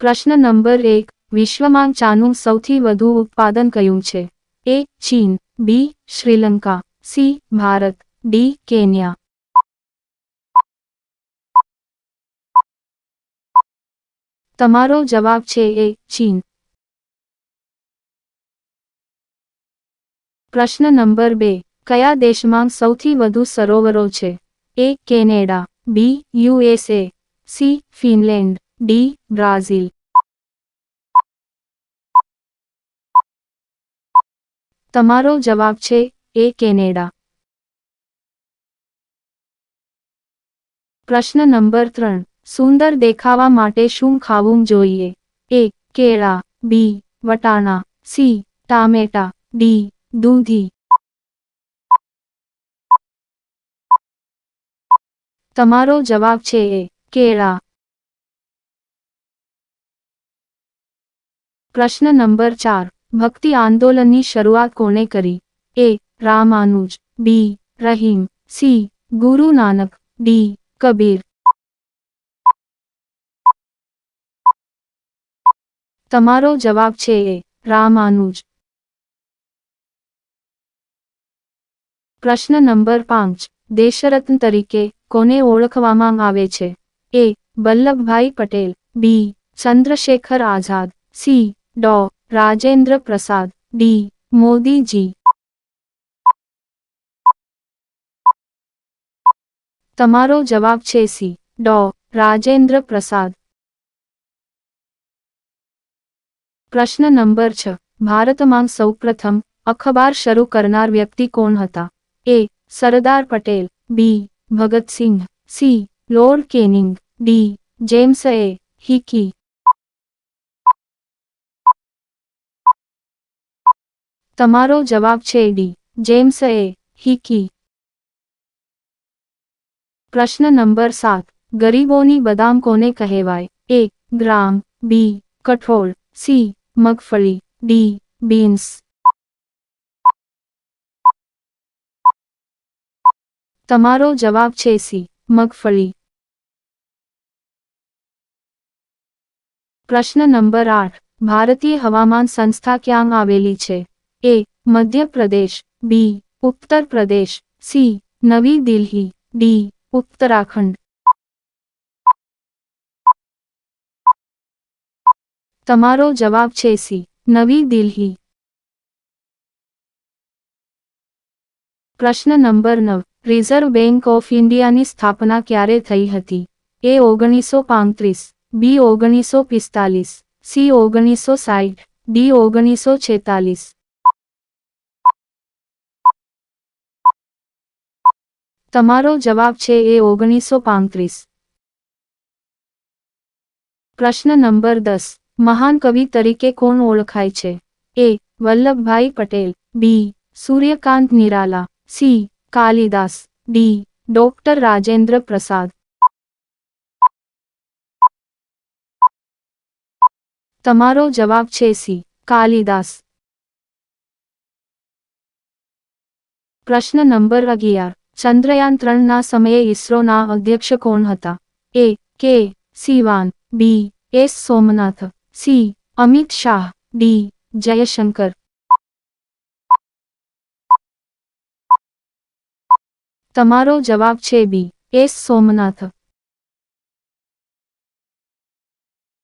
પ્રશ્ન નંબર એક, વિશ્વમાં ચાનું સૌથી વધુ ઉત્પાદન કયું છે? એ, ચીન, B, Sri Lanka, C, Bharat, D, Kenya. તમારો જવાબ છે એ, ચીન. પ્રશ્ન નંબર બે, કયા દેશમાં સૌથી વધુ સરોવરો છે? A, Canada, B USA C, Finland. D Brazil તમારો જવાબ છે એ કેનેડા પ્રશ્ન નંબર ત્રણ સુંદર દેખાવા માટે શું ખાવું જોઈએ એ કેળા બી વટાણા સી ટામેટા ડી દૂધી તમારો જવાબ છે એ કેળા પ્રશ્ન નંબર ચાર. ભક્તિ આંદોલનની શરૂઆત કોણે કરી? A. Ramanuj. B. Rahim. C. Guru Nanak. D. Kabir. તમારો જવાબ છે એ. રામાનુજ. પ્રશ્ન નંબર પાંચ. દેશરત્ન તરીકે કોને ઓળખવામાં આવે છે? A. Vallabhbhai Patel. B. Chandrashekhar Azad. C. Dr Rajendra Prasad D Modiji તમારો જવાબ છે સી ડો રાજેન્દ્ર પ્રસાદ પ્રશ્ન નંબર છ ભારતમાં સૌપ્રથમ અખબાર શરૂ કરનાર વ્યક્તિ કોણ હતા એ સરદાર પટેલ બી Bhagat Singh C lord canning D James એ હિકી તમારો જવાબ છે ડી. જેમ્સ એ. હિકી. પ્રશ્ન નંબર સાત. ગરીબોની બદામ કોને કહેવાય? એ. ગ્રામ. બી. કઠોળ. સી. મગફળી. ડી. બીન્સ. તમારો જવાબ છે સી. મગફળી. પ્રશ્ન નંબર આઠ. ભારતીય હવામાન સંસ્થા ક્યાં આવેલી છે? એ, મધ્યપ્રદેશ, બી ઉત્તર પ્રદેશ સી, નવી દિલ્હી, ડી, ઉત્તરાખંડ. તમારો જવાબ છે સી, નવી દિલ્હી. પ્રશ્ન નંબર નવ, રિઝર્વ બેંક ઓફ ઇન્ડિયાની સ્થાપના ક્યારે થઈ હતી? એ ઓગણીસો પાંત્રીસ, બી ઓગણીસો પિસ્તાલીસ, સી ઓગણીસો સાઠ ડી ઓગણીસો છેતાલીસ. તમારો જવાબ છે એ ઓગણીસો પાંત્રીસ. પ્રશ્ન નંબર દસ. મહાન કવિ તરીકે કોણ ઓળખાય છે? A. Vallabhbhai Patel. B. Suryakant Nirala. C. Kalidas. D. Doctor Rajendra Prasad. તમારો જવાબ છે સી. કાલિદાસ. પ્રશ્ન નંબર અગિયાર. ચંદ્રયાન ત્રણના સમયે ઇસરોના અધ્યક્ષ કોણ હતા? A, K Sivan B, S Somanath, C, Amit Shah, D, Jaishankar. તમારો જવાબ છે બી, એસ સોમનાથ.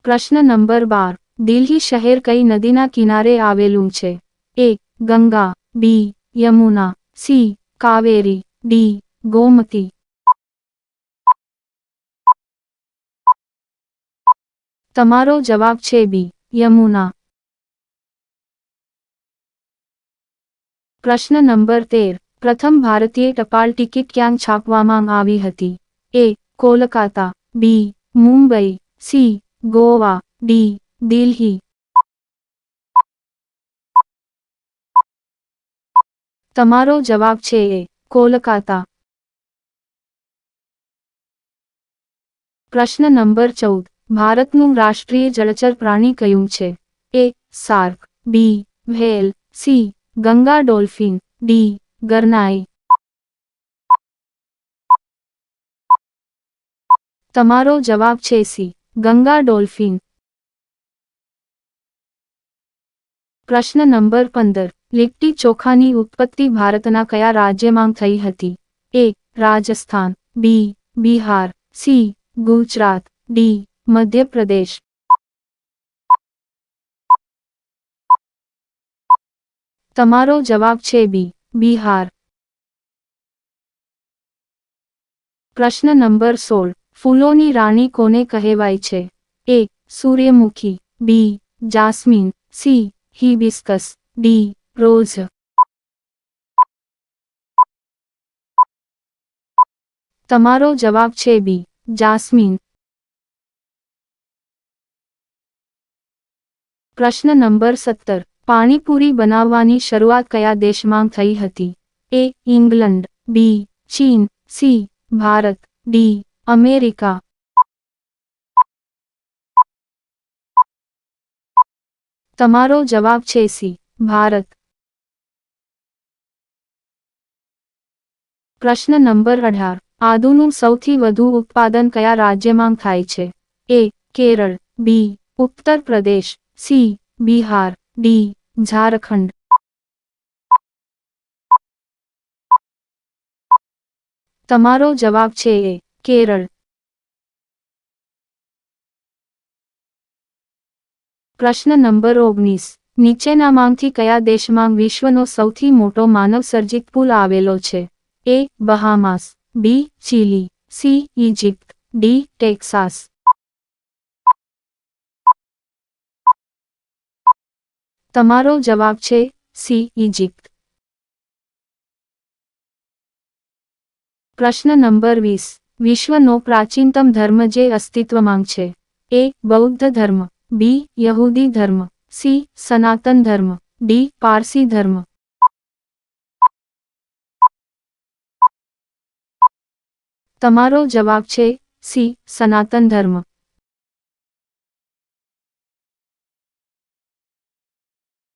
પ્રશ્ન નંબર બાર, દિલ્હી શહેર કઈ નદીના કિનારે આવેલું છે? A, Ganga, B, Yamuna, C, Kaveri. D Gomti તમારો જવાબ છે બી યમુના. પ્રશ્ન નંબર તેર. પ્રથમ ભારતીય ટપાલ ટિકિટ ક્યાં છાપવામાં આવી હતી? A Kolkata. B Mumbai. C Goa. D Delhi. તમારો જવાબ છે એ કોલકાતા પ્રશ્ન નંબર ચૌદ ભારતનું રાષ્ટ્રીય જળચર પ્રાણી કયું છે A shark B whale C Ganga dolphin D ગરનાઈ તમારો જવાબ છે સી. ગંગા ડોલ્ફિન. પ્રશ્ન નંબર પંદર. લીટ્ટી ચોખાની ઉત્પત્તિ ભારતના કયા રાજ્યમાં થઈ હતી? A. Rajasthan. B. Bihar. C. Gujarat. D. Madhya Pradesh. તમારો જવાબ છે બી. બિહાર. પ્રશ્ન નંબર સોળ. ફૂલોની રાણી કોને કહેવાય છે? A. સૂર્યમુખી. B. Jasmine. C. Hibiscus. D. Rose તમારો જવાબ છે બી જાસ્મીન પ્રશ્ન નંબર સત્તર પાણીપુરી બનાવવાની શરૂઆત કયા દેશમાં થઈ હતી એ ઇંગ્લન્ડ બી ચીન સી ભારત ડી અમેરિકા તમારો જવાબ છે સી ભારત પ્રશ્ન નંબર અઢાર. આદુનું સૌથી વધુ ઉત્પાદન કયા રાજ્યમાં થાય છે? એ, કેરળ, બી ઉત્તર પ્રદેશ સી, બિહાર, ડી, ઝારખંડ. તમારો જવાબ છે એ, કેરળ. પ્રશ્ન નંબર ઓગણીસ. નીચેના માંગથી કયા દેશમાં વિશ્વનો સૌથી મોટો માનવસર્જિત પુલ આવેલો છે? A Bahamas B Chile C Egypt D Texas તમારો જવાબ છે સી ઇજિપ્ત પ્રશ્ન નંબર વીસ. વિશ્વનો પ્રાચીનતમ ધર્મ જે અસ્તિત્વમાં છે? એ બૌદ્ધ ધર્મ બી યહૂદી ધર્મ સી સનાતન ધર્મ ડી પારસી ધર્મ તમારો જવાબ છે સી સનાતન ધર્મ.